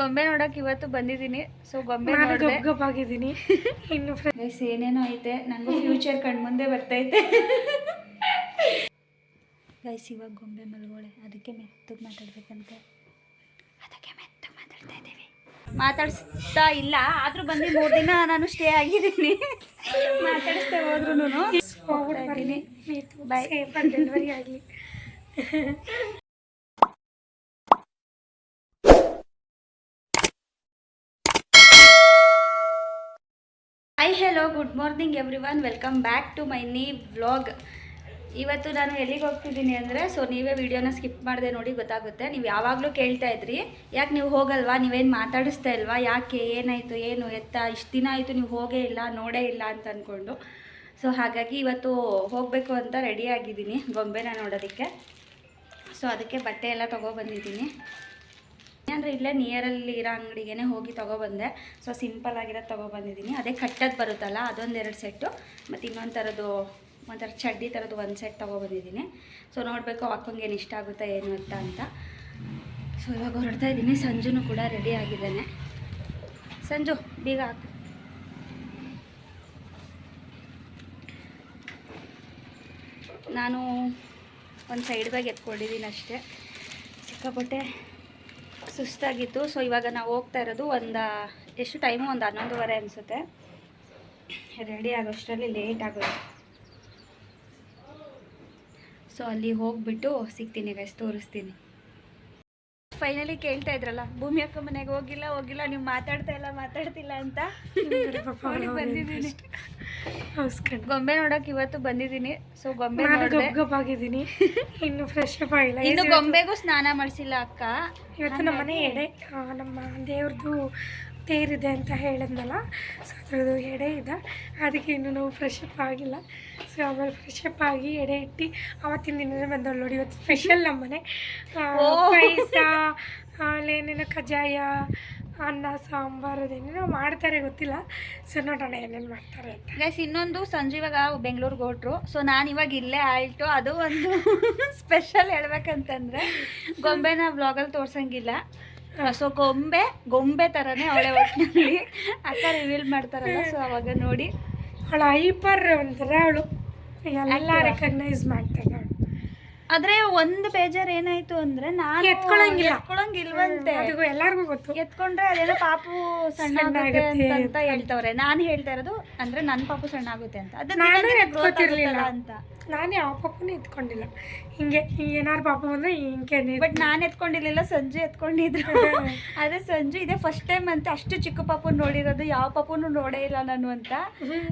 ಗೊಂಬೆ ನೋಡಕ್ ಇವತ್ತು ಬಂದಿದ್ದೀನಿ. ಸೊ ಗೊಂಬೆ ಆಗಿದ್ದೀನಿ. ಇನ್ನು ಫ್ರೆಂಡ್ಸ್ ಗೈಸ್ ಏನೇನೋ ಐತೆ. ನಂಗೂ ಫ್ಯೂಚರ್ ಕಣ್ಮುಂದೆ ಬರ್ತೈತೆ. ಗೈಸ್ ಇವಾಗ ಗೊಂಬೆ ಮಲ್ಗೋಳೆ. ಅದಕ್ಕೆ ಮೆತ್ತಗೆ ಮಾತಾಡ್ಬೇಕಂತೆ. ಅದಕ್ಕೆ ಮೆತ್ತಗೆ ಮಾತಾಡ್ತಾ ಇದ್ದೀವಿ. ಮಾತಾಡಿಸ್ತಾ ಇಲ್ಲ. ಆದರೂ ಬಂದು ಮೂರು ದಿನ ನಾನು ಸ್ಟೇ ಆಗಿದ್ದೀನಿ. ಮಾತಾಡಿಸ್ತಾ ಹೋದ್ರೂ ಹೋಗ್ಬಿಟ್ಟು ಬಾಯ್ ಡೆಲಿವರಿ ಆಗಲಿ. Hi hello good morning everyone welcome back to my ನೀ ವ್ಲಾಗ್ ಇವತ್ತು ನಾನು ಎಲ್ಲಿಗೆ ಹೋಗ್ತಿದ್ದೀನಿ ಅಂದರೆ ಸೊ ನೀವೇ ವಿಡಿಯೋನ ಸ್ಕಿಪ್ ಮಾಡಿದೆ ನೋಡಿ ಗೊತ್ತಾಗುತ್ತೆ. ನೀವು ಯಾವಾಗಲೂ ಕೇಳ್ತಾ ಇದ್ರಿ. ಯಾಕೆ ನೀವು ಹೋಗಲ್ವಾ? ನೀವೇನು ಮಾತಾಡಿಸ್ತಾ ಇಲ್ವಾ? ಯಾಕೆ? ಏನಾಯಿತು? ಏನು ಎತ್ತ? ಇಷ್ಟು ದಿನ ಆಯಿತು ನೀವು ಹೋಗೇ ಇಲ್ಲ, ನೋಡೇ ಇಲ್ಲ ಅಂತ ಅಂದ್ಕೊಂಡು ಸೊ ಹಾಗಾಗಿ ಇವತ್ತು ಹೋಗಬೇಕು ಅಂತ ರೆಡಿ ಆಗಿದ್ದೀನಿ ಗೊಂಬೆನ ನೋಡೋದಕ್ಕೆ. ಸೊ ಅದಕ್ಕೆ ಬಟ್ಟೆ ಎಲ್ಲ ತೊಗೊಬಂದಿದ್ದೀನಿ ಅಂದರೆ ಇಲ್ಲೇ ನಿಯರಲ್ಲಿ ಇರೋ ಅಂಗಡಿಗೆ ಹೋಗಿ ತೊಗೊಬಂದೆ. ಸೊ ಸಿಂಪಲ್ ಆಗಿರೋದು ತೊಗೊಬಂದಿದ್ದೀನಿ. ಅದೇ ಕಟ್ಟದ್ದು ಬರುತ್ತಲ್ಲ, ಅದೊಂದೆರಡು ಸೆಟ್ಟು ಮತ್ತು ಇನ್ನೊಂದು ಥರದ್ದು ಒಂಥರ ಚಡ್ಡಿ ಥರದ್ದು ಒಂದು ಸೆಟ್ ತೊಗೊಬಂದಿದ್ದೀನಿ. ಸೊ ನೋಡಬೇಕು ಅಕ್ಕಂಗೆ ಏನು ಇಷ್ಟ ಆಗುತ್ತೆ, ಏನು ಅಂತ ಅಂತ. ಸೊ ಇವಾಗ ಹೊರಡ್ತಾ ಇದ್ದೀನಿ. ಸಂಜುನು ಕೂಡ ರೆಡಿ ಆಗಿದ್ದಾನೆ. ಸಂಜು, ಬೀಗ ಹಾಕು. ನಾನು ಒಂದು ಸೈಡ್ ಬ್ಯಾಗ್ ಎತ್ಕೊಂಡಿದ್ದೀನಿ ಅಷ್ಟೇ. ಸಿಕ್ಕಾಪಟ್ಟೆ ಸುಸ್ತಾಗಿತ್ತು. ಸೊ ಇವಾಗ ನಾವು ಹೋಗ್ತಾ ಇರೋದು ಒಂದು, ಎಷ್ಟು ಟೈಮು ಒಂದು ಹನ್ನೊಂದುವರೆ ಅನಿಸುತ್ತೆ. ರೆಡಿ ಆಗೋಷ್ಟರಲ್ಲಿ ಲೇಟ್ ಆಗೋದು ಸೊ ಅಲ್ಲಿ ಹೋಗ್ಬಿಟ್ಟು ಸಿಗ್ತೀನಿ ಗೈಸ್ ತೋರಿಸ್ತೀನಿ. ಫೈನಲಿ ಕೇಳ್ತಾ ಇದ್ರಲ್ಲ ಭೂಮಿ ಅಕ್ಕ ಮನೆಗೆ ಹೋಗಿಲ್ಲ ಹೋಗಿಲ್ಲ ನೀವು ಮಾತಾಡ್ತಾ ಇಲ್ಲ ಮಾತಾಡ್ತಿಲ್ಲ ಅಂತ? ಬಂದಿದ್ದೀನಿ. ಗೊಂಬೆ ನೋಡಕ್ ಇವತ್ತು ಬಂದಿದ್ದೀನಿ. ಸೊ ಗೊಂಬೆ ಆಗಿದ್ದೀನಿ. ಇನ್ನು ಫ್ರೆಶ್ ಅಪ್ ಆಗಿಲ್ಲ. ಇನ್ನು ಗೊಂಬೆಗೂ ಸ್ನಾನ ಮಾಡಿಸಿಲ್ಲ ಅಕ್ಕ. ಇವತ್ತು ನಮ್ಮ ಮನೆ ಎಡೆ ನಮ್ಮ ದೇವ್ರದ್ದು ತೇರಿದೆ ಅಂತ ಹೇಳಿದ್ನಲ್ಲ ಸೊ ಅದ್ರದ್ದು ಎಡೆ ಇದೆ. ಅದಕ್ಕೆ ಇನ್ನೂ ನಾವು ಫ್ರೆಶ್ ಅಪ್ ಆಗಿಲ್ಲ. ಸೊ ಆಮೇಲೆ ಫ್ರೆಶಪ್ ಆಗಿ ಎಡೆ ಇಟ್ಟು ಅವತ್ತಿನ ದಿನವೇ ಬಂದವಳು ನೋಡಿ ಇವತ್ತು ಸ್ಪೆಷಲ್ ನಮ್ಮನೆ. ಪಾಯಸ ಆಮೇಲೆ ಏನೇನೋ ಕಜ್ಜಾಯ ಅನ್ನ ಸಾಂಬಾರು ಅದೇನೇನೋ ಮಾಡ್ತಾರೆ ಗೊತ್ತಿಲ್ಲ. ಸೊ ನೋಡೋಣ ಏನೇನು ಮಾಡ್ತಾರೆ ಅಂತ. ಗೈಸ್ ಇನ್ನೊಂದು ಸಂಜೆ ಇವಾಗ ಬೆಂಗಳೂರಿಗೆ ಹೊಟ್ರು. ಸೊ ನಾನು ಇವಾಗ ಇಲ್ಲೇ ಆಲ್ಟು ಅದು ಒಂದು ಸ್ಪೆಷಲ್ ಹೇಳ್ಬೇಕಂತಂದ್ರೆ ಗೊಂಬೆನ ವ್ಲಾಗಲ್ಲಿ ತೋರ್ಸಂಗಿಲ್ಲ. ಸೊ ಗೊಂಬೆ ಗೊಂಬೆ ಥರನೇ ಅವಳೆ ಒಟ್ಟಿನಲ್ಲಿ ಅಕ್ಕ ರಿವೀಲ್ ಮಾಡ್ತಾರಲ್ಲ ಸೊ ಅವಾಗ ನೋಡಿ. ಅವಳು ಹೈಪರ್ ಒಂಥರ ಅವಳು. ಎಲ್ಲ ರೆಕಗ್ನೈಸ್ ಮಾಡ್ತಾಳೆ. ಆದ್ರೆ ಒಂದು ಬೇಜಾರ್ ಏನಾಯ್ತು ಅಂದ್ರೆ ನಾನು ಎತ್ಕೊಳಂಗಿಲ್ಲ. ಎತ್ಕೊಳಂಗಿಲ್ವಂತೆ. ಎಲ್ಲಾರ್ಗು ಗೊತ್ತು. ಎತ್ಕೊಂಡ್ರೆ ಅದೇನೋ ಪಾಪು ಸಣ್ಣ ಆಗುತ್ತೆ ಅಂತ- ಹೇಳ್ತವ್ರೆ. ನಾನು ಹೇಳ್ತಾ ಇರೋದು ಅಂದ್ರೆ ನನ್ನ ಪಾಪು ಸಣ್ಣ ಆಗುತ್ತೆ ಅಂತ. ಅದು ನಾನು ಎತ್ಕೊತಿರ್ಲಿಲ್ಲ. ಅಂತ. ನಾನು ಯಾವ ಪಾಪನೂ ಎತ್ಕೊಂಡಿಲ್ಲ. ಹಿಂಗೆ ಏನಾರು ಪಾಪ ಬಂದ್ರೆ ಹಿಂಗೆ ಬಟ್ ನಾನು ಎತ್ಕೊಂಡಿರ್ಲಿಲ್ಲ ಸಂಜು ಎತ್ಕೊಂಡಿದ್ರು. ಆದ್ರೆ ಸಂಜು ಇದೆ ಫಸ್ಟ್ ಟೈಮ್ ಅಂತ. ಅಷ್ಟು ಚಿಕ್ಕ ಪಾಪು ನೋಡಿರೋದು ಯಾವ ಪಾಪುನು ನೋಡೇ ಇಲ್ಲ ನಾನು ಅಂತ.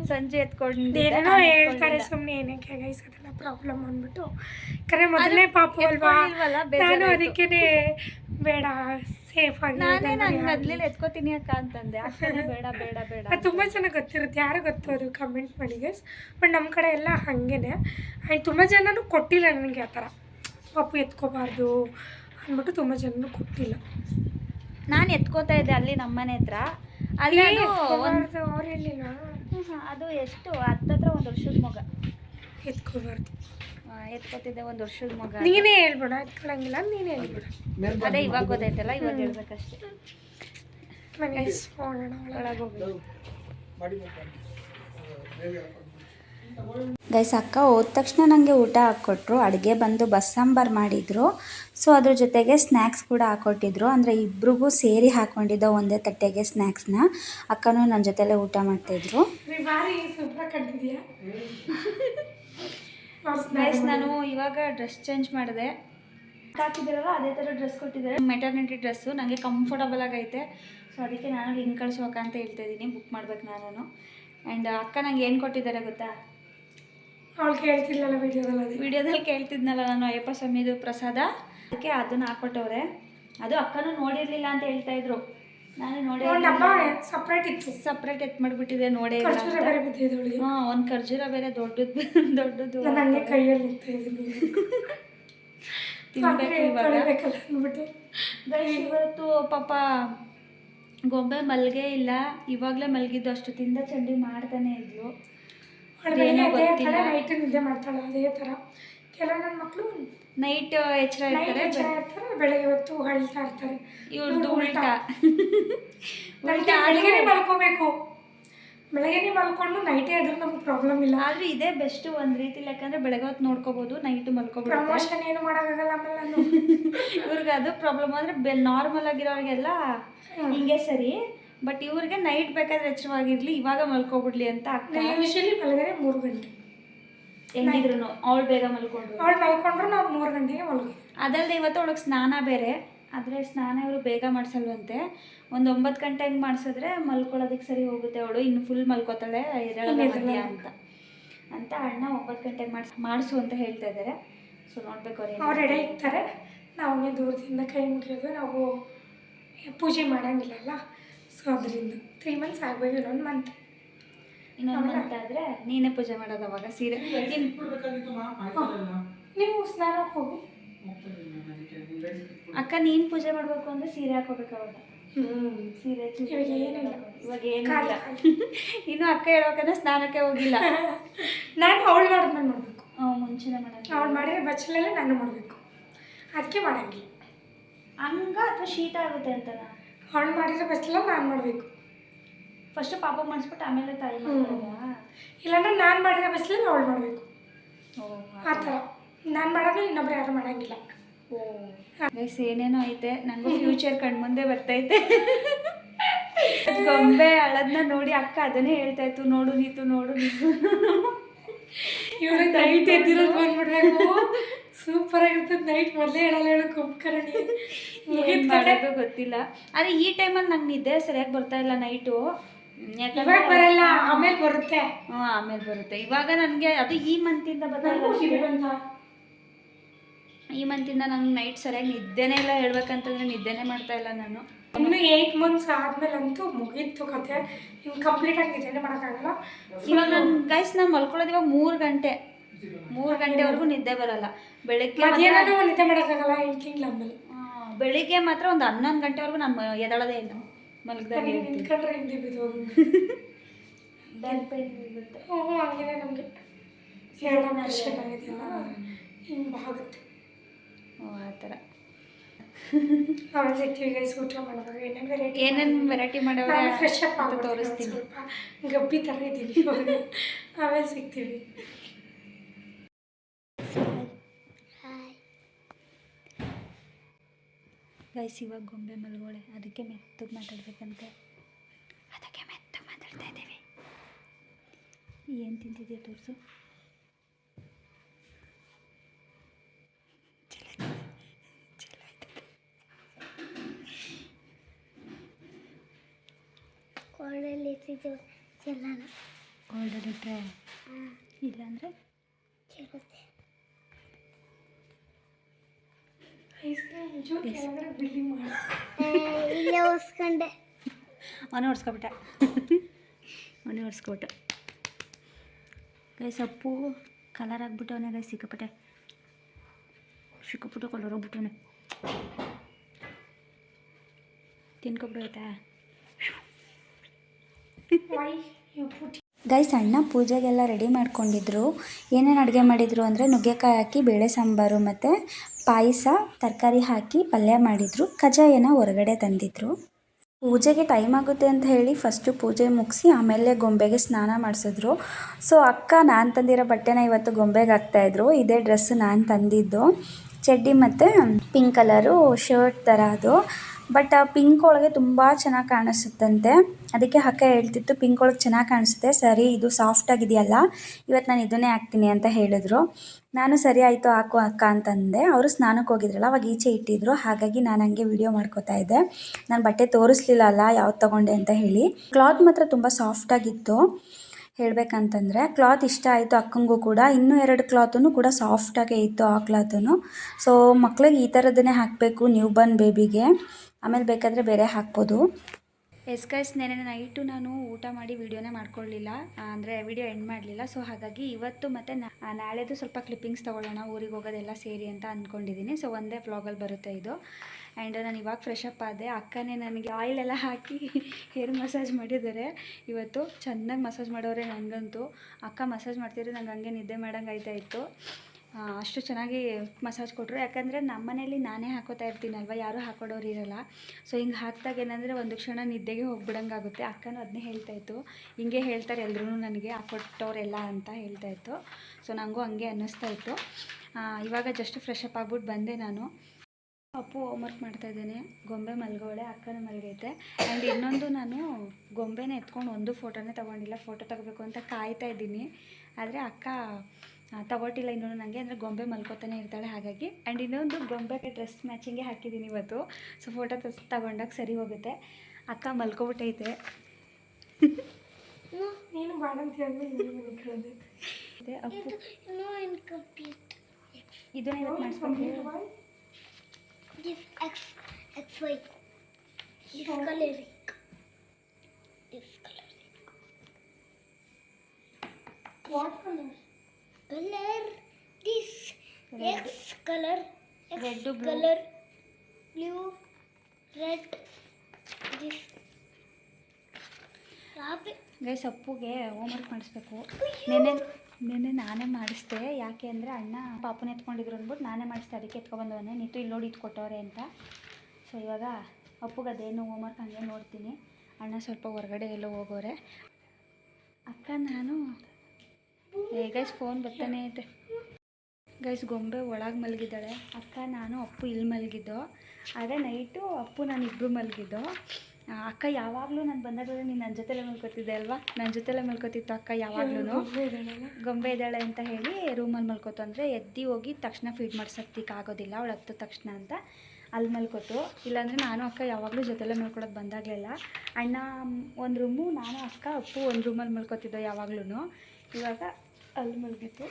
ಸಂಜೆ ಎತ್ಕೊಂಡಿದ್ದೆ ನಾನ್ ಹೇಳ್ತಾರೆ. ಸುಮ್ಮನೆ ಏನಕ್ಕೆ ಪ್ರಾಬ್ಲಮ್ ಅಂದ್ಬಿಟ್ಟು. ಕರೆ ಮೊದಲನೇ ಪಾಪು ಅಲ್ವಾ? ನಾನು. ಅದಕ್ಕೇನೆ ಬೇಡ ಸೇಫ್ ಆಗಿ ನಾನೇ ನಾನು ನಂಗೆ. ಮೊದ್ಲಿಲ್ಲ ಎತ್ಕೋತೀನಿ ಅಕ್ಕ ಅಂತಂದೆ. ಅಕ್ಕನೇ ಬೇಡ ಬೇಡ ಬೇಡ ಅದು ತುಂಬ ಚೆನ್ನಾಗಿ ಗೊತ್ತಿರುತ್ತೆ ಯಾರು ಗೊತ್ತು ಅದು ಕಮೆಂಟ್ ಮಾಡಿ ಗೈಸ್ ಬಟ್ ನಮ್ಮ ಕಡೆ ಎಲ್ಲ ಹಾಗೇನೆ. ಆ್ಯಂಡ್ ತುಂಬ ಜನನೂ ಕೊಟ್ಟಿಲ್ಲ ನನಗೆ ಆ ಥರ. ಪಾಪು ಎತ್ಕೋಬಾರ್ದು ಅಂದ್ಬಿಟ್ಟು ತುಂಬ ಜನನೂ ಕೊಟ್ಟಿಲ್ಲ. ನಾನು ಎತ್ಕೋತಾ ಇದ್ದೆ ಅಲ್ಲಿ ನಮ್ಮನೆ ಹತ್ರ. ಅಲ್ಲಿ ಒಂದ್- ಅವ್ರು ಹೇಳಿಲ್ಲ ಅದು ಎಷ್ಟು ಹತ್ತತ್ರ ಒಂದು ವರ್ಷದ ಮಗ. ಎತ್ಕೋಬಾರ್ದು. ಎತ್ಕೋತಿದ್ದೆ ಒಂದು ವರ್ಷದ ಮಗ ನೀನೇ ಹೇಳ್ಬೇಡ ಎತ್ಕೊಳಂಗಿಲ್ಲ ನೀನೇ ಹೇಳ್ಬೇಡ. ಅದೇ ಇವಾಗ ಗೊತ್ತಾಯ್ತಲ್ಲ ಇವಾಗ ಹೇಳ್ಬೇಕಷ್ಟೇ. ನನಗೆ ಒಳಗೆ ಒಳಗೆ ಹೋಗಿ. ಗೈಸ್ ಅಕ್ಕ ಹೋದ ತಕ್ಷಣ ನನಗೆ ಊಟ ಹಾಕ್ಕೊಟ್ರು. ಅಡುಗೆ ಬಂದು ಬಸ್ಸಾಂಬಾರ್ ಮಾಡಿದ್ರು ಮಾಡಿದರು. ಸೊ ಅದ್ರ ಜೊತೆಗೆ ಸ್ನ್ಯಾಕ್ಸ್ ಕೂಡ ಹಾಕ್ಕೊಟ್ಟಿದ್ರು ಅಂದರೆ ಇಬ್ರಿಗೂ ಸೇರಿ ಹಾಕ್ಕೊಂಡಿದ್ದ ಒಂದೇ ತಟ್ಟೆಗೆ ಸ್ನ್ಯಾಕ್ಸ್ನ ಅಕ್ಕನೂ ನನ್ನ ಜೊತೆಲೇ ಊಟ ಮಾಡ್ತಾಯಿದ್ರು ನೀ ಬಾರಿ ಸೂಪರ್ ಕಂಡಿದ್ಯಾ ಗೈಸ್ ನಾನು ಇವಾಗ ಡ್ರೆಸ್ ಚೇಂಜ್ ಮಾಡಿದೆ. ಹಾಕಿದ್ದೀರಲ್ಲ ಅದೇ ಥರ ಡ್ರೆಸ್ ಕೊಟ್ಟಿದ್ದಾರೆ. ಮೆಟರ್ನಿಟಿ ಡ್ರೆಸ್ಸು ನನಗೆ ಕಂಫರ್ಟಬಲ್ ಆಗೈತೆ. ಸೊ ಅದಕ್ಕೆ ನಾನು ಲಿಂಕ್ ಕಳ್ಸೋಕ ಅಂತ ಹೇಳ್ತಾ ಇದ್ದೀನಿ. ಬುಕ್ ಮಾಡ್ಬೇಕು ನಾನು ಆ್ಯಂಡ್ ಅಕ್ಕ ನಂಗೆ ಏನು ಕೊಟ್ಟಿದ್ದಾರೆ ಗೊತ್ತಾ? ಅವಳು ಕೇಳ್ತಿರ್ಲಿಲ್ಲ ವಿಡಿಯೋದಲ್ಲಿ ವಿಡಿಯೋದಲ್ಲಿ ಕೇಳ್ತಿದ್ನಲ್ಲ ನಾನು ಅಯ್ಯಪ್ಪ ಸ್ವಾಮಿದು ಪ್ರಸಾದ. ಅದಕ್ಕೆ ಅದನ್ನ ಹಾಕ್ಕೊಟ್ಟವ್ರೆ ಅದು ಅಕ್ಕನೂ ನೋಡಿರಲಿಲ್ಲ ಅಂತ ಹೇಳ್ತಾ ಇದ್ರು. ನಾನು ನೋಡಿ ಸಪ್ರೇಟ್ ಇತ್ತು. ಸಪ್ರೇಟ್ ಎತ್ ಮಾಡ್ಬಿಟ್ಟಿದೆ ನೋಡೇ ಬೇರೆ ಅವಳಿಗೆ. ಹಾಂ ಒಂದು ಖರ್ಜೂರ ಬೇರೆ ದೊಡ್ಡದು ದೊಡ್ಡದು ನಾನು ಹಂಗೆ ಕೈಯಲ್ಲಿ ತಿನ್ಬೇಕು ಇವತ್ತು ಪಾಪ ಗೊಂಬೆ ಮಲ್ಗೆ ಇಲ್ಲ. ಇವಾಗಲೇ ಅಷ್ಟು ತಿಂದ ಚಂಡಿ ಮಾಡ್ತಾನೆ ಇದ್ಲು. ನಿದ್ದೆ ಮಾಡ್ತಾಳೆ ಅದೇ ಥರ. ಕೆಲವು ನನ್ನ ಮಕ್ಕಳು ನೈಟ್ ಎಚ್ಚರ ಇರ್ತಾರೆ ಎಚ್ಚರ ಇರ್ತಾರೆ ಬೆಳಗ್ಗೆ ಹೊತ್ತು ಅಳ್ತಾ ಇರ್ತಾರೆ. ಇವ್ರದ್ದು ಉಲ್ಟಾ. ನಮಗೆ ಬೆಳಗ್ಗೆನೇ ಮಲ್ಕೋಬೇಕು. ಬೆಳಗ್ಗೆನೇ ಮಲ್ಕೊಂಡು ನೈಟೇ ಆದ್ರೂ ನಮ್ಗೆ ಪ್ರಾಬ್ಲಮ್ ಇಲ್ಲ. ಆದ್ರೆ ಇದೇ ಬೆಸ್ಟ್ ಒಂದ್ ರೀತಿ ಯಾಕಂದ್ರೆ ಬೆಳಗ್ಗೆ ಹೊತ್ತು ನೋಡ್ಕೋಬಹುದು ನೈಟ್ ಮಲ್ಕೋಬಹುದು ಪ್ರಮೋಷನ್ ಏನು ಮಾಡೋಕ್ಕಾಗಲ್ಲ ಆಮೇಲೆ ಇವ್ರಿಗೆ ಅದು ಪ್ರಾಬ್ಲಮ್ ಅಂದ್ರೆ ಬೆ ನಾರ್ಮಲ್ ಆಗಿರೋರಿಗೆಲ್ಲ ಹಿಂಗೆ ಸರಿ. ಬಟ್ ಇವ್ರಿಗೆ ನೈಟ್ ಬೇಕಾದ್ರೆ ಎಚ್ಚರವಾಗಿರ್ಲಿ ಇವಾಗ ಮಲ್ಕೋಬಿಡ್ಲಿ ಅಂತ ಆಗ್ತದೆ ಯೂಶಲಿ ಮಲಗದೆ ಮೂರು ಗಂಟೆ. ಹೆಂಗಿದ್ರು ಅವಳು ಬೇಗ ಮಲ್ಕೊಂಡ್ರು. ಅವಳು ಮಲ್ಕೊಂಡ್ರು ನಾವು ಮೂರು ಗಂಟೆಗೆ ಮಲ್ಕೊ ಅದಲ್ಲದೆ ಇವತ್ತು ಅವಳಿಗೆ ಸ್ನಾನ ಬೇರೆ. ಆದರೆ ಸ್ನಾನ ಇವರು ಬೇಗ ಮಾಡಿಸಲ್ವಂತೆ. ಒಂದು ಒಂಬತ್ತು ಗಂಟೆ ಹಂಗೆ ಮಾಡಿಸಿದ್ರೆ ಮಲ್ಕೊಳ್ಳೋದಕ್ಕೆ ಸರಿ ಹೋಗುತ್ತೆ ಅವಳು. ಇನ್ನು ಫುಲ್ ಮಲ್ಕೋತಾಳೆ ಅಂತ. ಅಂತ ಅಣ್ಣ ಒಂಬತ್ತು ಗಂಟೆಗೆ ಮಾಡಿಸ್ ಮಾಡಿಸು ಅಂತ ಹೇಳ್ತಾ ಇದ್ದಾರೆ ಸೊ ನೋಡ್ಬೇಕು ಅವ್ರು ಅವ್ರು ಎಡೆ ಇರ್ತಾರೆ ನಾವು ದೂರದಿಂದ ಕೈ ಮುಗಿಯೋದು. ನಾವು ಪೂಜೆ ಮಾಡಂಗಿಲ್ಲಲ್ಲ ಸೊ ಅದರಿಂದ ತ್ರೀ ಮಂತ್ಸ್ ಆಗಬೇಕು ಇನ್ನೊಂದು ಮಂತ್ ಇನ್ನೊಂದು ಅಂತ ಆದರೆ ನೀನೇ ಪೂಜೆ ಮಾಡೋದು ಅವಾಗ ಸೀರೆ. ನೀವು ಸ್ನಾನಕ್ಕೆ ಹೋಗಿ. ಅಕ್ಕ ನೀನು ಪೂಜೆ ಮಾಡಬೇಕು ಅಂದ್ರೆ ಸೀರೆ ಹಾಕೋಬೇಕು ಅವಾಗ ಸೀರೆ ಇವಾಗ ಏನಿಲ್ಲ. ಇನ್ನು ಅಕ್ಕ ಹೇಳ್ಬೇಕಂದ್ರೆ ಸ್ನಾನಕ್ಕೆ ಹೋಗಿಲ್ಲ. ನಾನು ಅವಳು ಮಾಡಿದ್ಮೇಲೆ ಮಾಡಬೇಕು. ಹ್ಞೂ ಮುಂಚೆನೇ ಮಾಡೋದು. ಅವಳು ಮಾಡಿದ್ರೆ ಬಚ್ಚಲೆಲ್ಲ ನಾನು ಮಾಡಬೇಕು. ಅದಕ್ಕೆ ಮಾಡಂಗಿಲ್ಲ. ಹಂಗ ಅಥವಾ ಶೀತ ಆಗುತ್ತೆ ಅಂತನಾ? ಅವಳು ಮಾಡಿದ್ರೆ ಬಚ್ಚಲ ನಾನು ಮಾಡಬೇಕು. ಫಸ್ಟ್ ಪಾಪ ಮಾಡಿಸ್ಬಿಟ್ಟು ಆಮೇಲೆ ತಾಯಿ. ಮಾಡ್ಕೊಳ್ಳೋದಾ? ಇಲ್ಲಾಂದ್ರೆ ನಾನು ಮಾಡಿದ್ರೆ ಬಸ್ಲಿ ಅವಳು ಮಾಡಬೇಕು. ಓ ಆ ಥರ. ನಾನು ಮಾಡೋದು ಇನ್ನೊಬ್ರು ಯಾರು ಮಾಡಂಗಿಲ್ಲ. ಗೈಸ್ ಏನೇನೋ ಐತೆ. ನನಗೆ ಫ್ಯೂಚರ್ ಕಣ್ಮುಂದೆ ಬರ್ತೈತೆ. ಅದ್ ಗೊಂಬೆ ಅಳದ್ನ ನೋಡಿ ಅಕ್ಕ ಅದನ್ನೇ ಹೇಳ್ತಾ ಇತ್ತು ನೋಡು ನೀತು ನೋಡು ನೀತು. ಇವಳು ನೈಟ್ ಎದ್ದಿರೋದು ಬಂದ್ಬಿಡ್ಬೇಕು. ಸೂಪರ್ ಆಗಿರ್ತದೆ ನೈಟ್ ಮೊದಲೇ ಹೇಳಲ್ಲ ಹೇಳು ಕುಂಭಕರ್ಣಿ ಏನ್ ಮಾಡೋದು ಗೊತ್ತಿಲ್ಲ. ಆದರೆ ಈ ಟೈಮಲ್ಲಿ ನಂಗೆ ನಿದ್ದೆ ಸರಿಯಾಗಿ ಬರ್ತಾ ಇಲ್ಲ ನೈಟು ಇವಾಗ ಬರಲ್ಲ ಆಮೇಲೆ ಬರುತ್ತೆ. ಹ್ಞೂ ಆಮೇಲೆ ಬರುತ್ತೆ. ಇವಾಗ ನನಗೆ ಅದು ಈ ಮಂತಿಂದ ಅಂತ ಈ ಮಂತಿಂದ ನಂಗೆ ನೈಟ್ ಸರಿಯಾಗಿ ನಿದ್ದೆನೇ ಇಲ್ಲ ಹೇಳ್ಬೇಕಂತಂದ್ರೆ ನಿದ್ದೆನೇ ಮಾಡ್ತಾ ಇಲ್ಲ ನಾನು. ಇನ್ನು ಏಯ್ಟ್ ಮಂತ್ಸ್ ಆದ್ಮೇಲಂತೂ ಮುಗೀತು ಕತೆ ಇನ್ನು ಕಂಪ್ಲೀಟ್ ಆಗಿ ನಿದ್ದೆನೇ ಮಾಡೋಕ್ಕಾಗಲ್ಲ. ಇವಾಗ ನನ್ನ ಗೈಸ್ ನಾನು ಮಲ್ಕೊಳ್ಳೋದು ಇವಾಗ ಮೂರು ಗಂಟೆ. ಮೂರು ಗಂಟೆವರೆಗೂ ನಿದ್ದೆ ಬರಲ್ಲ. ಬೆಳಗ್ಗೆ ಮಧ್ಯಾಹ್ನ ನಿದ್ದೆ ಮಾಡೋಕ್ಕಾಗಲ್ಲ ಎಂಟು ಆ, ಬೆಳಿಗ್ಗೆ ಮಾತ್ರ ಒಂದು ಹನ್ನೊಂದು ಗಂಟೆವರೆಗೂ ನಮ್ಮ ಎದಳದೇ ಇಲ್ಲ. ಮಲಗ್ದಾಗ ನಿಂತ್ಕೊಂಡ್ರೆ ಹಿಂದೆ ಬಿದ್ದೋಗಿ ಬ್ಯಾಕ್ ಪೈನ್ ಇರುತ್ತೆ ಹ್ಞೂ ಹಂಗಿದೆ ನಮಗೆ. ಎರಡು ವರ್ಷ ಆಗಿದೆಯಲ್ಲ ಹಿಂಗೆ ಬಾಗುತ್ತೆ. ಓ ಆ ಥರ. ಆಮೇಲೆ ಸಿಗ್ತೀವಿ ಗೈಸ್ ಊಟ ಏನೇನು ವೆರೈಟಿ ಏನೇನು ವೆರೈಟಿ ಫ್ರೆಶ್ ಅಪ್ ಆಗಿ ತೋರಿಸ್ತೀನಿ. ಸ್ವಲ್ಪ. ಗಬ್ಬಿ ಥರ ಇದ್ದೀನಿ ಆಮೇಲೆ ಸಿಗ್ತೀವಿ. ಗೈಸ್ ಇವಾಗ ಗೊಂಬೆ ಮಲ್ಗೋಳೆ ಅದಕ್ಕೆ ಮೆತ್ತಗೆ ಮಾತಾಡ್ಬೇಕಂತೆ. ಅದಕ್ಕೆ ಮೆತ್ತಗೆ ಮಾತಾಡ್ತಾ ಇದ್ದೀವಿ. ಏನು ತಿಂತಿದ್ಯಾ ತೋರಿಸು? ಕೋಲ್ಡಲ್ಲಿ ಇರ್ತಿದ್ದು ಚೆಲ್ಲಲ್ಲ ಗೋಲ್ಡ್ ಇಟ್ಟರೆ ಇಲ್ಲಾಂದರೆ? ಚಿರುತ್ತೆ ಐಸ್ ಕ್ರೀಮ್ ಒಂಚೂರು ಕೆಳಗಡೆ ಬಿಳಿ ಮಾಡಿ ಇಲ್ಲೇ ಉಸ್ಕೊಂಡೆ ಮನೆ ಹೊಡ್ಸ್ಕೊಬಿಟ್ಟ ಮನೆ ಹೊಡ್ಸ್ಕೊಬಿಟ್ಟ ಗೈ ಸೊಪ್ಪು ಕಲರ್ ಆಗ್ಬಿಟ್ಟವನೇ ಗೈ ಸಿಕ್ಕಾಪಟ್ಟೆ. ಸಿಕ್ಕಾಪಟ್ಟೆ ಕಲರ್ ಹೋಗ್ಬಿಟ್ಟವನೆ ತಿನ್ಕೊಬಿಡು ಆಯ್ತಾ ಗೈಸ್ ಅಣ್ಣ ಪೂಜೆಗೆಲ್ಲ ರೆಡಿ ಮಾಡ್ಕೊಂಡಿದ್ರು. ಏನೇನು ಅಡುಗೆ ಮಾಡಿದರು ಅಂದರೆ ನುಗ್ಗೆಕಾಯಿ ಹಾಕಿ, ಬೇಳೆ ಸಾಂಬಾರು ಮತ್ತು ಪಾಯಸ, ತರಕಾರಿ ಹಾಕಿ ಪಲ್ಯ ಮಾಡಿದರು. ಕಜಾಯನ ಹೊರಗಡೆ ತಂದಿದ್ರು. ಪೂಜೆಗೆ ಟೈಮ್ ಆಗುತ್ತೆ ಅಂತ ಹೇಳಿ ಫಸ್ಟು ಪೂಜೆ ಮುಗಿಸಿ ಆಮೇಲೆ ಗೊಂಬೆಗೆ ಸ್ನಾನ ಮಾಡಿಸಿದ್ರು. ಸೊ ಅಕ್ಕ ನಾನು ತಂದಿರೋ ಬಟ್ಟೆನ ಇವತ್ತು ಗೊಂಬೆಗೆ ಹಾಕ್ತಾಯಿದ್ರು ಇದೇ ಡ್ರೆಸ್ ನಾನು ತಂದಿದ್ದು. ಚಡ್ಡಿ ಮತ್ತು ಪಿಂಕ್ ಕಲರು ಶರ್ಟ್ ಥರ ಅದು ಬಟ್ ಪಿಂಕ್ ಒಳಗೆ ತುಂಬ ಚೆನ್ನಾಗಿ ಕಾಣಿಸುತ್ತಂತೆ. ಅದಕ್ಕೆ ಅಕ್ಕ ಹೇಳ್ತಿತ್ತು, ಪಿಂಕ್ ಒಳಗೆ ಚೆನ್ನಾಗಿ ಕಾಣಿಸುತ್ತೆ, ಸರಿ, ಇದು ಸಾಫ್ಟ್ ಆಗಿದೆಯಲ್ಲ ಇವತ್ತು ನಾನು ಇದನ್ನೇ ಹಾಕ್ತೀನಿ ಅಂತ ಹೇಳಿದ್ರು. ನಾನು, ಸರಿ, ಆಯಿತು, ಹಾಕು ಅಕ್ಕ ಅಂತಂದೆ. ಅವರು ಸ್ನಾನಕ್ಕೆ ಹೋಗಿದ್ರಲ್ಲ, ಅವಾಗ ಈಚೆ ಇಟ್ಟಿದ್ರು. ಹಾಗಾಗಿ ನಾನು ಹಂಗೆ ವಿಡಿಯೋ ಮಾಡ್ಕೋತಾ ಇದ್ದೆ. ನಾನು ಬಟ್ಟೆ ತೋರಿಸ್ಲಿಲ್ಲ ಅಲ್ಲ, ಯಾವ್ದು ತೊಗೊಂಡೆ ಅಂತ ಹೇಳಿ. ಕ್ಲಾತ್ ಮಾತ್ರ ತುಂಬ ಸಾಫ್ಟಾಗಿತ್ತು ಹೇಳಬೇಕಂತಂದರೆ, ಕ್ಲಾತ್ ಇಷ್ಟ ಆಯಿತು ಅಕ್ಕಂಗೂ ಕೂಡ. ಇನ್ನೂ ಎರಡು ಕ್ಲಾತೂ ಕೂಡ ಸಾಫ್ಟಾಗೇ ಇತ್ತು ಆ ಕ್ಲಾತೂ ಸೊ, ಮಕ್ಳಿಗೆ ಈ ಥರದ್ದನ್ನೇ ಹಾಕಬೇಕು ನ್ಯೂ ಬರ್ನ್ ಬೇಬಿಗೆ. ಆಮೇಲೆ ಬೇಕಾದರೆ ಬೇರೆ ಹಾಕ್ಬೋದು. ಎಸ್ ಗೈಸ್ ನೆನೆ ನೈಟು ನಾನು ಊಟ ಮಾಡಿ ವೀಡಿಯೋನೇ ಮಾಡ್ಕೊಳ್ಳಿಲ್ಲ. ಅಂದರೆ ವಿಡಿಯೋ ಎಂಡ್ ಮಾಡಲಿಲ್ಲ. ಸೊ ಹಾಗಾಗಿ ಇವತ್ತು ಮತ್ತು ನಾಳೆದು ಸ್ವಲ್ಪ ಕ್ಲಿಪ್ಪಿಂಗ್ಸ್ ತೊಗೊಳ್ಳೋಣ, ಊರಿಗೆ ಹೋಗೋದೆಲ್ಲ ಸೇರಿ ಅಂತ ಅಂದ್ಕೊಂಡಿದ್ದೀನಿ ಸೊ ಒಂದೇ ವ್ಲಾಗಲ್ಲಿ ಬರುತ್ತೆ ಇದು. ಆ್ಯಂಡ್ ನಾನು ಇವಾಗ ಫ್ರೆಶ್ ಅಪ್ ಆದೆ. ಅಕ್ಕನೇ ನನಗೆ ಆಯಿಲ್ ಎಲ್ಲ ಹಾಕಿ ಹೇರ್ ಮಸಾಜ್ ಮಾಡಿದ್ದಾರೆ. ಇವತ್ತು ಚೆನ್ನಾಗಿ ಮಸಾಜ್ ಮಾಡೋರೆ ನನಗಂತೂ ಅಕ್ಕ ಮಸಾಜ್ ಮಾಡ್ತಿದ್ರೆ ನಂಗೆ ಹಂಗೆ ನಿದ್ದೆ ಮಾಡೋಂಗೆ ಆಯ್ತಾ ಇತ್ತು. ಅಷ್ಟು ಚೆನ್ನಾಗಿ ಮಸಾಜ್ ಕೊಟ್ಟರು ಯಾಕಂದರೆ ನಮ್ಮ ಮನೇಲಿ ನಾನೇ ಹಾಕೋತಾ ಇರ್ತೀನಲ್ವ? ಯಾರೂ ಹಾಕೊಡೋರು ಇರಲ್ಲ. ಸೊ ಹಿಂಗೆ ಹಾಕಿದಾಗ ಏನಂದರೆ ಒಂದು ಕ್ಷಣ ನಿದ್ದೆಗೆ ಹೋಗ್ಬಿಡಂಗಾಗುತ್ತೆ. ಅಕ್ಕನೂ ಅದನ್ನೇ ಹೇಳ್ತಾಯಿತ್ತು ಹಿಂಗೆ ಹೇಳ್ತಾರೆ ಎಲ್ಲರೂ ನನಗೆ ಹಾಕೊಟ್ಟವ್ರೆಲ್ಲ ಅಂತ ಹೇಳ್ತಾಯಿತ್ತು ಸೊ ನನಗೂ ಹಂಗೆ ಅನ್ನಿಸ್ತಾ ಇತ್ತು. ಇವಾಗ ಜಸ್ಟ್ ಫ್ರೆಶ್ ಅಪ್ ಆಗ್ಬಿಟ್ಟು ಬಂದೆ ನಾನು. ಅಪ್ಪು ಹೋಮ್ವರ್ಕ್ ಮಾಡ್ತಾ ಇದ್ದೇನೆ. ಗೊಂಬೆ ಮಲ್ಗೋಳೆ, ಅಕ್ಕನ ಮಲ್ಗೈತೆ. ಆ್ಯಂಡ್ ಇನ್ನೊಂದು ನಾನು ಗೊಂಬೆನ ಎತ್ಕೊಂಡು ಒಂದು ಫೋಟೋನೇ ತೊಗೊಂಡಿಲ್ಲ. ಫೋಟೋ ತೊಗೋಬೇಕು ಅಂತ ಕಾಯ್ತಾ ಇದ್ದೀನಿ. ಆದರೆ ಅಕ್ಕ ತಗೊಟ್ಟಿಲ್ಲ ಇನ್ನೂ ನನಗೆ ಅಂದರೆ ಗೊಂಬೆ ಮಲ್ಕೋತಾನೆ ಇರ್ತಾಳೆ ಹಾಗಾಗಿ. ಆ್ಯಂಡ್ ಇನ್ನೊಂದು ಗೊಂಬೆಗೆ ಡ್ರೆಸ್ ಮ್ಯಾಚಿಂಗೇ ಹಾಕಿದ್ದೀನಿ ಇವತ್ತು. ಸೊ ಫೋಟೋ ತಸ್ ತಗೊಂಡಾಗ ಸರಿ ಹೋಗುತ್ತೆ. ಅಕ್ಕ ಮಲ್ಕೊಬಿಟ್ಟೈತೆ. ನೀನು ಇದನ್ನ ಇವತ್ತು ಮಾಡಿಸ್ಕೊಂಡು this X X this what colour colour this X colour Red, X blue. Colour blue red this ಯಾಕೆ ಗೈಸ್ ಅಪ್ಪುಗೆ ಹೋಮ್ವರ್ಕ್ ಮಾಡಿಸ್ಬೇಕು. ನೆನ್ನೆ ನೆನ್ನೆ ನಾನೇ ಮಾಡಿಸ್ದೆ. ಯಾಕೆ ಅಂದರೆ ಅಣ್ಣ ಪಾಪನ ಎತ್ಕೊಂಡಿದ್ರು ಅಂದ್ಬಿಟ್ಟು ನಾನೇ ಮಾಡಿಸ್ದೆ. ಅದಕ್ಕೆ ಎತ್ಕೊಬಂದವನೇ ನೀತು ಇಲ್ಲಿ ನೋಡಿ ಇಟ್ಕೊಟ್ಟವ್ರೆ ಅಂತ. ಸೊ ಇವಾಗ ಅಪ್ಪುಗೆ ಅದೇನು ಹೋಮ್ವರ್ಕ್ ಹಂಗೆ ನೋಡ್ತೀನಿ. ಅಣ್ಣ ಸ್ವಲ್ಪ ಹೊರಗಡೆ ಎಲ್ಲೋ ಹೋಗೋರೆ. ಅಕ್ಕ ನಾನು ಏ ಗೈಸ್ ಫೋನ್ ಬರ್ತಾನೆ ಐತೆ. ಗೈಸ್ ಗೊಂಬೆ ಒಳಗೆ ಮಲಗಿದ್ದಾಳೆ. ಅಕ್ಕ ನಾನು ಅಪ್ಪು ಇಲ್ಲಿ ಮಲಗಿದ್ದು. ಆದರೆ ನೈಟು ಅಪ್ಪು ನಾನು ಇಬ್ಬರು ಮಲಗಿದ್ದು. ಅಕ್ಕ ಯಾವಾಗಲೂ ನಾನು ಬಂದಾಗ ನೀನು ನನ್ನ ಜೊತೆಲೆ ಮಲ್ಕೋತಿದ್ದೆ ಅಲ್ವಾ? ನನ್ನ ಜೊತೆಲೆ ಮಲ್ಕೋತಿತ್ತು ಅಕ್ಕ ಯಾವಾಗಲೂ ಗೊಂಬೆ ಇದ್ದಾಳೆ ಅಂತ ಹೇಳಿ ರೂಮಲ್ಲಿ ಮಲ್ಕೋತು. ಅಂದರೆ ಎದ್ದು ಹೋಗಿ ತಕ್ಷಣ ಫೀಡ್ ಮಾಡ್ಸೋಕ್ಕೆ ಆಗೋದಿಲ್ಲ. ಅವಳು ಹತ್ತ ತಕ್ಷಣ ಅಂತ ಅಲ್ಲಿ ಮಲ್ಕೋತು. ಇಲ್ಲಾಂದರೆ ನಾನು ಅಕ್ಕ ಯಾವಾಗಲೂ ಜೊತೆಲೇ ಮಲ್ಕೊಳಕ್ಕೆ ಬಂದಾಗಲಿಲ್ಲ ಅಣ್ಣ ಒಂದು ರೂಮು ನಾನು ಅಕ್ಕ ಅಪ್ಪು ಒಂದು ರೂಮಲ್ಲಿ ಮಲ್ಕೋತಿದ್ದೋ ಯಾವಾಗ್ಲೂ ಇವಾಗ ಅಲ್ಲಿ ಮಲಗಿದ್ದು.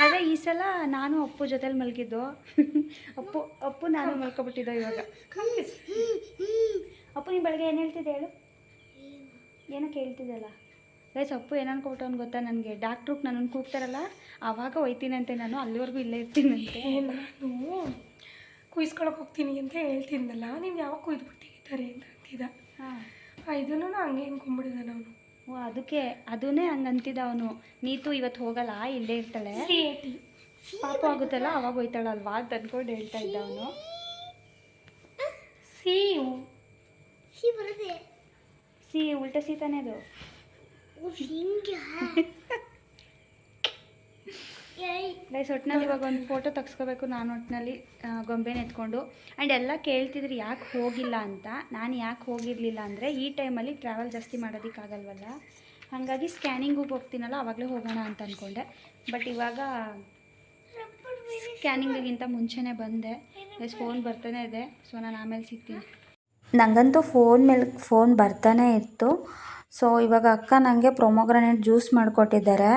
ಆದರೆ ಈ ಸಲ ನಾನು ಅಪ್ಪು ಜೊತೆಲಿ ಮಲಗಿದ್ದು. ಅಪ್ಪು ಅಪ್ಪು ನಾನು ಮಲ್ಕೊಬಿಟ್ಟಿದ್ದೆ ಇವಾಗ. ಅಪ್ಪು ನೀನು ಬೆಳಗ್ಗೆ ಏನು ಹೇಳ್ತಿದ್ದೆ ಹೇಳು? ಏನೋ ಕೇಳ್ತಿದ್ದಲ್ಲ. ಗೈಸ್ ಅಪ್ಪು ಏನು ಅನ್ಕೊಬಿಟ್ಟು ಅವ್ನು ಗೊತ್ತಾ ನನಗೆ? ಡಾಕ್ಟ್ರಿಗೆ ನನ್ನನ್ನು ಕೂಗ್ತಾರಲ್ಲ ಆವಾಗ ಒಯ್ತೀನಂತೆ ನಾನು ಅಲ್ಲಿವರೆಗೂ ಇಲ್ಲೇ ಇರ್ತೀನಂತೆ. ನಾನು ಕುಯ್ಸ್ಕೊಳಕ್ಕೆ ಹೋಗ್ತೀನಿ ಅಂತ ಹೇಳ್ತಿದ್ನಲ್ಲ ನೀನು ಯಾವಾಗ ಕುಯ್ದುಬಿಟ್ಟಿದ್ದಾರೆ ಅಂತ ಅಂತಿದ್ದ. ಇದನ್ನು ಹಂಗೆ ಅನ್ಕೊಂಡ್ಬಿಡಿದಾನೆ ಅವನು. ಓ ಅದಕ್ಕೆ ಅದನ್ನೇ ಹಂಗಂತಿದ್ದ ಅವನು. ನೀತು ಇವತ್ತು ಹೋಗಲ್ಲ ಇಲ್ಲೇ ಇರ್ತಾಳೆ. ಪಾಪ ಆಗುತ್ತಲ್ಲ ಅವಾಗ ಹೋಯ್ತಾಳಲ್ವಾ ಅಂತ ಅನ್ಕೊಂಡು ಹೇಳ್ತಾ ಇದ್ದ ಅವನು. ಸಿ ಸಿ ಉಲ್ಟ ಸಿ ತಾನೇ ಅದು ಓ ಹಿಂಗೆ ಏಯ್ ಗೈಸ್ ಒಟ್ಟಿನಲ್ಲಿ ಇವಾಗ ಒಂದು ಫೋಟೋ ತೆಗ್ಸ್ಕೋಬೇಕು ನಾನು ಒಟ್ಟಿನಲ್ಲಿ ಗೊಂಬೆನ ಎತ್ಕೊಂಡು. ಆ್ಯಂಡ್ ಎಲ್ಲ ಕೇಳ್ತಿದ್ರು, ಯಾಕೆ ಹೋಗಿಲ್ಲ ಅಂತ. ನಾನು ಯಾಕೆ ಹೋಗಿರಲಿಲ್ಲ ಅಂದರೆ, ಈ ಟೈಮಲ್ಲಿ ಟ್ರಾವೆಲ್ ಜಾಸ್ತಿ ಮಾಡೋದಕ್ಕಾಗಲ್ವಲ್ಲ. ಹಾಗಾಗಿ ಸ್ಕ್ಯಾನಿಂಗಿಗೆ ಹೋಗ್ತೀನಲ್ಲ ಆವಾಗಲೇ ಹೋಗೋಣ ಅಂತ ಅಂದ್ಕೊಂಡೆ ಬಟ್ ಇವಾಗ ಸ್ಕ್ಯಾನಿಂಗಿಗಿಂತ ಮುಂಚೆನೇ ಬಂದೆ. ಎಸ್ ಫೋನ್ ಬರ್ತಾನೆ ಇದೆ. ಸೊ ನಾನು ಆಮೇಲೆ ಸಿಗ್ತೀನಿ. ನನಗಂತೂ ಫೋನ್ ಮೇಲೆ ಫೋನ್ ಬರ್ತಾನೆ ಇತ್ತು. ಸೊ ಇವಾಗ ಅಕ್ಕ ನನಗೆ ಪ್ರೊಮೋಗ್ರನೇಟ್ ಜ್ಯೂಸ್ ಮಾಡಿಕೊಟ್ಟಿದ್ದಾರೆ.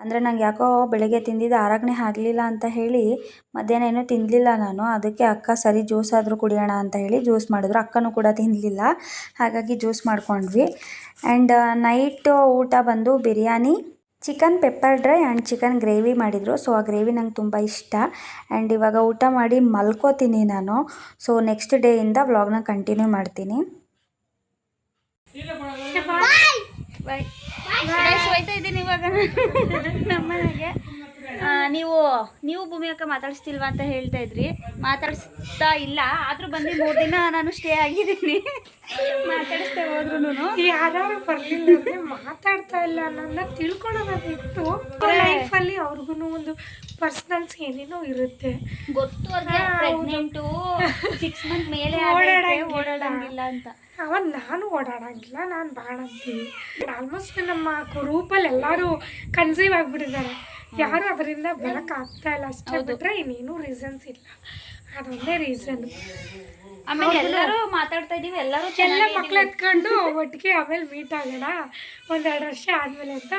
ಅಂದರೆ ನಂಗೆ ಯಾಕೋ ಬೆಳಗ್ಗೆ ತಿಂದಿದ್ದು ಆರೋಗ್ಯ ಆಗಲಿಲ್ಲ ಅಂತ ಹೇಳಿ, ಮಧ್ಯಾಹ್ನ ಏನೂ ತಿನ್ನಲಿಲ್ಲ ನಾನು. ಅದಕ್ಕೆ ಅಕ್ಕ ಸರಿ ಜ್ಯೂಸ್ ಆದರೂ ಕುಡಿಯೋಣ ಅಂತ ಹೇಳಿ ಜ್ಯೂಸ್ ಮಾಡಿದ್ರು. ಅಕ್ಕನೂ ಕೂಡ ತಿನ್ನಲಿಲ್ಲ ಹಾಗಾಗಿ ಜ್ಯೂಸ್ ಮಾಡ್ಕೊಂಡ್ವಿ. ಆ್ಯಂಡ್ ನೈಟ್ ಊಟ ಬಂದು biryani chicken pepper dry and chicken gravy ಮಾಡಿದರು. ಸೊ ಆ ಗ್ರೇವಿ ನಂಗೆ ತುಂಬ ಇಷ್ಟ. ಆ್ಯಂಡ್ ಇವಾಗ ಊಟ ಮಾಡಿ ಮಲ್ಕೋತೀನಿ ನಾನು. ಸೊ ನೆಕ್ಸ್ಟ್ ಡೇಯಿಂದ ವ್ಲಾಗ್ನ ಕಂಟಿನ್ಯೂ ಮಾಡ್ತೀನಿ. ಬಾಯ್ ಬಾಯ್ ಬಾಯ್ ಸೋಯ್ತಾ ಇದ್ದೀನಿ ಇವಾಗ. ನೀವು ನೀವು ಭೂಮಿ ಅಕ್ಕ ಮಾತಾಡಿಸ್ತಿಲ್ವಾ ಅಂತ ಹೇಳ್ತಾ ಇದ್ರಿ. ಮಾತಾಡಿಸ್ತಾ ಇಲ್ಲ. ಆದರೂ ಬಂದು ಮೂರು ದಿನ ನಾನು ಸ್ಟೇ ಆಗಿದ್ದೀನಿ. ಮಾತಾಡಿಸ್ತಾ ಹೋದ್ರು ಯಾರು ಬರ್ಲಿಲ್ಲ ಅಂದರೆ ಮಾತಾಡ್ತಾ ಇಲ್ಲ. ಅನ್ನೋದನ್ನ ತಿಳ್ಕೊಳ್ಳೋದಿತ್ತು ಲೈಫ್ ಲೈಫಲ್ಲಿ ಅವ್ರಿಗೂ ಒಂದು ಪರ್ಸ್ನಲ್ಸ್ ಏನೇನೋ ಇರುತ್ತೆ. ಗೊತ್ತು ಪ್ರೆಗ್ನೆಂಟು ಸಿಕ್ಸ್ ಮಂತ್ ಮೇಲೆ ಓಡಾಡಂಗಿಲ್ಲ. ಓಡಾಡಂಗಿಲ್ಲ ಅಂತ. ಅವಾಗ ನಾನು ಓಡಾಡಂಗಿಲ್ಲ ನಾನು ಬಾಣ ಅಂತೀನಿ ಆಲ್ಮೋಸ್ಟ್ ನಮ್ಮ ಗ್ರೂಪಲ್ಲಿ ಎಲ್ಲರೂ ಕನ್ಸೀವ್ ಆಗಿಬಿಟ್ಟಿದ್ದಾರೆ. ಯಾರು ಅದರಿಂದ ಬರೋಕ್ಕಾಗ್ತಾ ಇಲ್ಲ. ಅಷ್ಟೇ ಬಿಟ್ರೆ ಇನ್ನೇನು ರೀಸನ್ಸ್ ಇಲ್ಲ. ಅದೊಂದೇ ರೀಸನ್ ಆಮೇಲೆ ಎಲ್ಲರೂ ಮಾತಾಡ್ತಾ ಇದೀವಿ ಎಲ್ಲರೂ ಎಲ್ಲ ಮಕ್ಳು ಎತ್ಕೊಂಡು ಒಟ್ಟಿಗೆ ಆಮೇಲೆ ಮೀಟ್ ಆಗೋಣ. ಒಂದೆರಡು ವರ್ಷ ಆದಮೇಲೆ ಅಂತ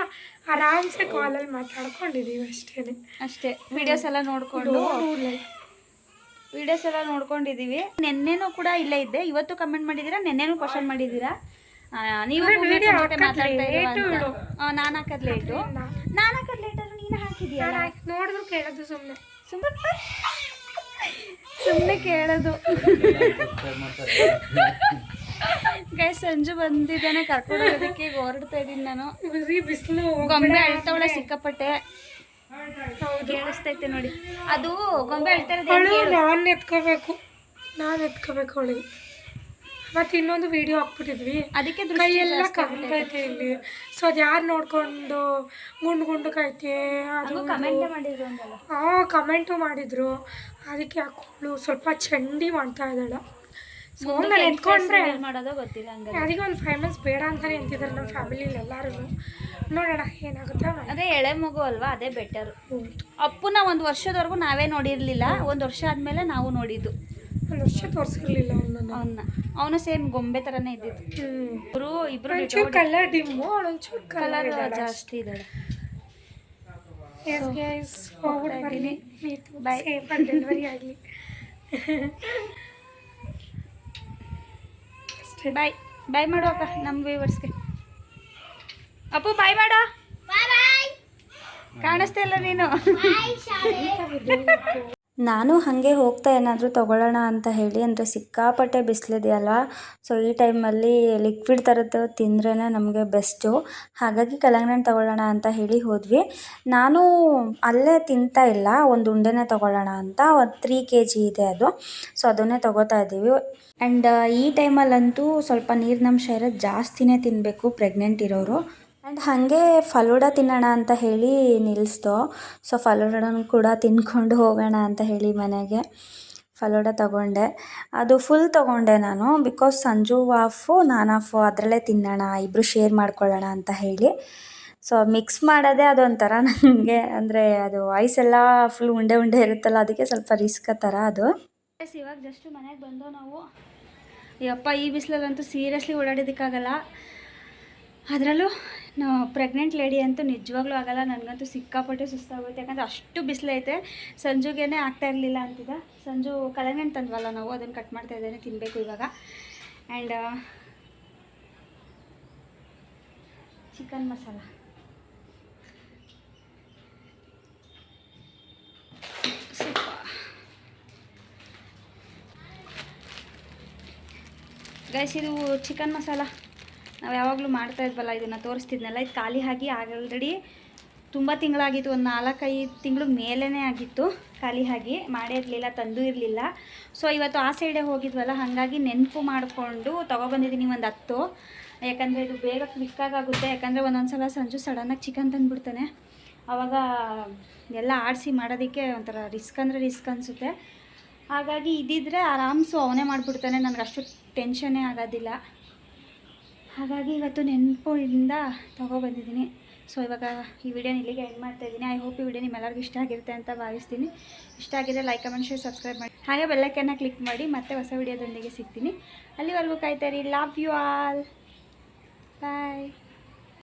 ಆರಾಮ್ಸೆ ಕಾಲಲ್ಲಿ ಮಾತಾಡ್ಕೊಂಡಿದೀವಿ ಅಷ್ಟೇ ಅಷ್ಟೇ. ವಿಡಿಯೋಸ್ ಎಲ್ಲ ನೋಡ್ಕೊಂಡು. ವಿಡಿಯೋಸ್ ಎಲ್ಲ ನೋಡ್ಕೊಂಡಿದೀವಿ. ನೆನ್ನೆನೂ ಕೂಡ ಇಲ್ಲೇ ಇದ್ದೆ. ಇವತ್ತು ಕಮೆಂಟ್ ಮಾಡಿದೀರಾ ನೆನ್ನೆನೂ ಕ್ವಶನ್ ಮಾಡಿದ್ದೀರಾ? ನೀವು ನಾನಾಕದ್ಲೇ ಮಾತಾಡ್ತಾ ನಾನು ಹಾಕೋದ್ ಲೇಟು ನಾನು ಹಾಕೋದ್ ಲೇಟ್ ಆದ್ರೂ ನೀನು ಹಾಕಿದ್ಯಾ? ನೋಡಿದ್ರು ಕೇಳೋದು ಸುಮ್ಮನೆ ಸುಮ್ಮನೆ ಸುಮ್ಮನೆ ಕೇಳೋದು. ಗೈ ಸಂಜು ಬಂದಿದ್ದಾನೆ ಕರ್ಕೊಂಡು ಹೋಗೋದಕ್ಕೆ ಈಗ ಹೊರಡ್ತಾ ಇದ್ದೀನಿ ನಾನು. ಬಿಸಿಲು ಗೊಂಬೆ ಅಳ್ತವಳೆ ಸಿಕ್ಕಾಪಟ್ಟೆ. ಕೇಳಿಸ್ತೈತೆ ನೋಡಿ. ಅದು ಗೊಂಬೆ ಅಳ್ತಾ ಇರೋದು ನಾನು ಎತ್ಕೋಬೇಕು. ನಾನು ಎತ್ಕೋಬೇಕು ಅವಳಿಗೆ. ಮತ್ತೆ ಇನ್ನೊಂದು ವಿಡಿಯೋ ಹಾಕ್ಬಿಟ್ಟಿದ್ವಿ. ಅದಕ್ಕೆ ಕೈಯೆಲ್ಲ. ಕಾಣ್ತೈತೆ ಇಲ್ಲಿ. ಸೊ ಅದು ಯಾರು ನೋಡ್ಕೊಂಡು ಗುಂಡು ಗುಂಡಕೈತೆ ಅದು ಹಾ ಕಮೆಂಟ್ ಮಾಡಿದ್ರು ಅದಕ್ಕೆ ಹಾಕೊಂಡು ಸ್ವಲ್ಪ ಚಂಡಿ ಮಾಡ್ತಾ ಇದ್ದಾಳೆ. ಸೊ ನಾನು ಎತ್ಕೊಂಡ್ರೆ ಅದಕ್ಕೆ ಒಂದು ಫೈವ್ ಮಂತ್ಸ್ ಬೇಡ ಅಂತಾನೆ ಅಂತಿದ್ದಾರೆ ನಮ್ಮ ಫ್ಯಾಮಿಲಿಲಿ ಎಲ್ಲರೂ ನೋಡೋಣ ಏನಾಗುತ್ತೆ ಅದೇ ಎಳೆ ಮಗು ಅಲ್ವಾ? ಅದೇ ಬೆಟರ್ ಅಪ್ಪುನ ಒಂದು ವರ್ಷದವರೆಗೂ ನಾವೇ ನೋಡಿರ್ಲಿಲ್ಲ. ಒಂದು ವರ್ಷ ಆದ್ಮೇಲೆ ನಾವು ನೋಡಿದ್ದು. ಒಂದು ವರ್ಷ ತೋರಿಸಿರ್ಲಿಲ್ಲ ಅವನನ್ನು ಅವನ್ನ ಅವನು. ಸೇಮ್ ಗೊಂಬೆ ಥರನೇ ಇದ್ದಿದ್ದು. ಇಬ್ಬರು ಇಬ್ಬರು ಇಬ್ರು ಒಂಚೂರು ಕಲರ್ ಡಿಮ್ಮು ಅವಳೊಂಚೂರು ಕಲರ್ ಜಾಸ್ತಿ ಇದ್ದಾಳೆ. ಎಸ್ ಗೈಸ್ ಹೋಗ್ಬಿಟ್ಟು ಬರಲಿ Bye. ಸೇಫಾಗಿ ಡೆಲಿವರಿ ಆಗಲಿ. ಬಾಯ್ ಬಾಯ್ ಮಾಡು ಅಪ್ಪ ನಮ್ಮ ವ್ಯೂವರ್ಸ್ಗೆ ಅಪ್ಪು ಬಾಯ್ ಮಾಡು. ಬಾಯ್ ಬಾಯ್ ಕಾಣಿಸ್ತಾ ಇಲ್ಲ ನೀನು. ಬಾಯ್ ಶಾಲೆ. ನಾನು ಹಾಗೆ ಹೋಗ್ತಾ ಏನಾದರೂ ತೊಗೊಳ್ಳೋಣ ಅಂತ ಹೇಳಿ, ಅಂದರೆ ಸಿಕ್ಕಾಪಟ್ಟೆ ಬಿಸಿಲಿದೆಯಲ್ವಾ ಸೊ ಈ ಟೈಮಲ್ಲಿ ಲಿಕ್ವಿಡ್ ಥರದ್ದು ತಿಂದ್ರೇ ನಮಗೆ ಬೆಸ್ಟು ಹಾಗಾಗಿ ಕಲ್ಲಂಗಡಿ ತೊಗೊಳ್ಳೋಣ ಅಂತ ಹೇಳಿ ಹೋದ್ವಿ. ನಾನು ಅಲ್ಲೇ ತಿಂತಾ ಇಲ್ಲ, ಒಂದು ಉಂಡೆನೇ ತೊಗೊಳ್ಳೋಣ ಅಂತ, ಒಂದು ತ್ರೀ ಕೆ ಜಿ ಇದೆ ಅದು. ಸೊ ಅದನ್ನೇ ತೊಗೋತಾ ಇದ್ದೀವಿ. ಆ್ಯಂಡ್ ಈ ಟೈಮಲ್ಲಂತೂ ಸ್ವಲ್ಪ ನೀರಿನಂಶ ಇರೋದು ಜಾಸ್ತಿನೇ ತಿನ್ನಬೇಕು ಪ್ರೆಗ್ನೆಂಟ್ ಇರೋರು. ಆ್ಯಂಡ್ ಹಾಗೆ ಫಲೂಡ ತಿನ್ನೋಣ ಅಂತ ಹೇಳಿ ನಿಲ್ಲಿಸ್ದೋ. ಸೊ ಫಲೂಡನ ಕೂಡ ತಿನ್ಕೊಂಡು ಹೋಗೋಣ ಅಂತ ಹೇಳಿ ಮನೆಗೆ ಫಲೂಡ ತಗೊಂಡೆ. ಅದು ಫುಲ್ ತಗೊಂಡೆ ನಾನು ಬಿಕಾಸ್ ಸಂಜು ಹಾಫು ನಾನು ಹಾಫು ಅದರಲ್ಲೇ ತಿನ್ನೋಣ ಇಬ್ಬರು ಶೇರ್ ಮಾಡ್ಕೊಳ್ಳೋಣ ಅಂತ ಹೇಳಿ. ಸೊ ಮಿಕ್ಸ್ ಮಾಡೋದೇ ಅದೊಂಥರ ನನಗೆ ಅಂದರೆ ಅದು ಐಸ್ ಎಲ್ಲ ಫುಲ್ ಉಂಡೆ ಉಂಡೆ ಇರುತ್ತಲ್ಲ, ಅದಕ್ಕೆ ಸ್ವಲ್ಪ ರಿಸ್ಕ್ ಥರ ಅದು. ಇವಾಗ ಜಸ್ಟ್ ಮನೆಗೆ ಬಂದು ನಾವು. ಯಪ್ಪ, ಈ ಬಿಸಿಲಲ್ಲಂತೂ ಸೀರಿಯಸ್ಲಿ ಓಡಾಡೋದಕ್ಕಾಗಲ್ಲ ಅದರಲ್ಲೂ ನಾವು ಪ್ರೆಗ್ನೆಂಟ್ ಲೇಡಿ ಅಂತೂ ನಿಜವಾಗ್ಲೂ ಆಗಲ್ಲ, ನನಗಂತೂ ಸಿಕ್ಕಾಪಟ್ಟೆ ಸುಸ್ತಾಗೋಯ್ತು ಯಾಕಂದರೆ ಅಷ್ಟು ಬಿಸಿಲೈತೆ, ಸಂಜುಗೇನೆ ಆಗ್ತಾ ಇರಲಿಲ್ಲ ಅಂತಿದ್ದ. ಸಂಜು ಕಲಂಗಣ್ಣು ತಂದ್ವಲ್ಲ ನಾವು, ಅದನ್ನು ಕಟ್ ಮಾಡ್ತಾ ಇದ್ದೇನೆ ತಿನ್ನಬೇಕು ಇವಾಗ. ಆ್ಯಂಡ್ ಚಿಕನ್ ಮಸಾಲ ಗೈಸ್ ಇದು ಚಿಕನ್ ಮಸಾಲ ನಾವು ಯಾವಾಗಲೂ ಮಾಡ್ತಾ ಇದ್ವಲ್ಲ, ಇದನ್ನು ತೋರಿಸ್ತಿದ್ನಲ್ಲ, ಇದು ಖಾಲಿ ಆಗಿ ಆಲ್ರೆಡಿ ತುಂಬ ತಿಂಗಳಾಗಿತ್ತು, ಒಂದು ನಾಲ್ಕೈದು ತಿಂಗಳು ಮೇಲೇ ಆಗಿತ್ತು, ಖಾಲಿ ಆಗಿ ಮಾಡೇ ಇರಲಿಲ್ಲ, ತಂದು ಇರಲಿಲ್ಲ. ಸೊ ಇವತ್ತು ಆ ಸೈಡೇ ಹೋಗಿದ್ವಲ್ಲ, ಹಾಗಾಗಿ ನೆನಪು ಮಾಡಿಕೊಂಡು ತೊಗೊಬಂದಿದ್ದೀನಿ ಒಂದು ಹತ್ತು. ಯಾಕಂದರೆ ಇದು ಬೇಗ ಕ್ವಿಕ್ಕಾಗುತ್ತೆ ಯಾಕಂದರೆ ಒಂದೊಂದು ಸಲ ಸಂಜು ಸಡನ್ನಾಗಿ ಚಿಕನ್ ತಂದುಬಿಡ್ತಾನೆ. ಆವಾಗ ಎಲ್ಲ ಆಡಿಸಿ ಮಾಡೋದಕ್ಕೆ ಒಂಥರ ರಿಸ್ಕ್ ಅಂದರೆ ರಿಸ್ಕ್ ಅನಿಸುತ್ತೆ. ಹಾಗಾಗಿ ಇದ್ದಿದ್ರೆ ಆರಾಮ್ಸು ಅವನೇ ಮಾಡಿಬಿಡ್ತಾನೆ ನನಗೆ ಅಷ್ಟು ಟೆನ್ಷನ್ನೇ ಆಗೋದಿಲ್ಲ. ಹಾಗಾಗಿ ಇವತ್ತು ನೆನಪಿಂದ ತೊಗೊಬಂದಿದ್ದೀನಿ. ಸೊ ಇವಾಗ ಈ ವಿಡಿಯೋನ ಇಲ್ಲಿಗೆ ಎಂಡ್ ಮಾಡ್ತಾ ಇದ್ದೀನಿ. ಐ ಹೋಪ್ ಈ ವಿಡಿಯೋ ನಿಮ್ಮೆಲ್ಲರಿಗೂ ಇಷ್ಟ ಆಗಿರುತ್ತೆ ಅಂತ ಭಾವಿಸ್ತೀನಿ. ಇಷ್ಟ ಆಗಿದ್ರೆ ಲೈಕ್ ಕಮೆಂಟ್ ಶೇರ್ ಸಬ್ಸ್ಕ್ರೈಬ್ ಮಾಡಿ. ಹಾಗೆ ಬೆಲ್ಲೈಕನ್ನ ಕ್ಲಿಕ್ ಮಾಡಿ ಮತ್ತೆ ಹೊಸ ವಿಡಿಯೋದೊಂದಿಗೆ ಸಿಗ್ತೀನಿ. ಅಲ್ಲಿವರೆಗೂ ಕಾಯ್ತಾ ಇರಿ. Love you all